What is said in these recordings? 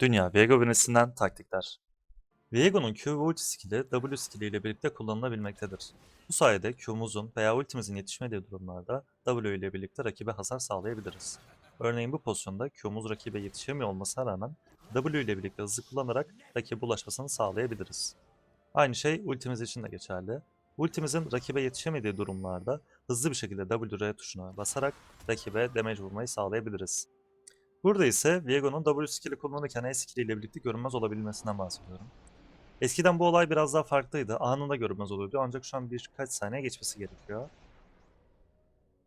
Dünya Viego Venesi'nden taktikler. Viego'nun Q ve ulti skill'i W skill'i ile birlikte kullanılabilmektedir. Bu sayede Q'muzun veya ultimizin yetişmediği durumlarda W ile birlikte rakibe hasar sağlayabiliriz. Örneğin bu pozisyonda Q'muz rakibe yetişemiyor olmasına rağmen W ile birlikte hızlı kullanarak rakibe ulaşmasını sağlayabiliriz. Aynı şey ultimiz için de geçerli. Ultimizin rakibe yetişemediği durumlarda hızlı bir şekilde WR tuşuna basarak rakibe damage vurmayı sağlayabiliriz. Burada ise Viego'nun W skill'i kullanırken E skill'i ile birlikte görünmez olabilmesinden bahsediyorum. Eskiden bu olay biraz daha farklıydı. Anında görünmez oluyordu ancak şu an birkaç saniye geçmesi gerekiyor.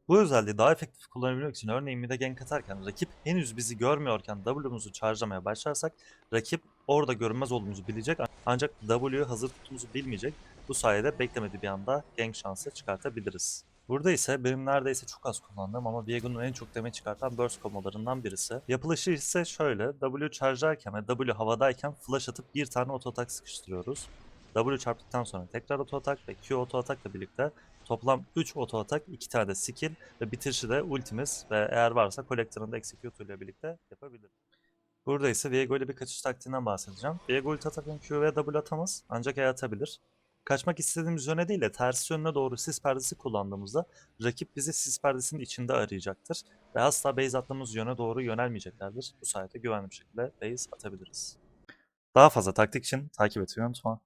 Bu özelliği daha efektif kullanabilmek için örneğin mid'e gank atarken rakip henüz bizi görmüyorken W'muzu charge'lamaya başlarsak rakip orada görünmez olduğumuzu bilecek ancak W'yu hazır tuttuğumuzu bilmeyecek. Bu sayede beklemediği bir anda gank şansı çıkartabiliriz. Burada ise benim neredeyse çok az kullandığım ama Viego'nun en çok damage çıkartan burst kombolarından birisi. Yapılışı ise şöyle, W charge'larken ve W havadayken flash atıp bir tane auto atak sıkıştırıyoruz. W çarptıktan sonra tekrar auto atak ve Q auto atakla birlikte toplam 3 auto atak, 2 tane de skill ve bitirişi de ultimiz ve eğer varsa Collector'ın da execute ile birlikte yapabiliriz. Burada ise Viego ile bir kaçış taktiğinden bahsedeceğim. Viego ulti atarken Q ve W atamaz ancak E. Kaçmak istediğimiz yöne değil de tersi yönüne doğru sis perdesi kullandığımızda rakip bizi sis perdesinin içinde arayacaktır ve asla base attığımız yöne doğru yönelmeyeceklerdir. Bu sayede güvenli bir şekilde base atabiliriz. Daha fazla taktik için takip etmeyi unutma.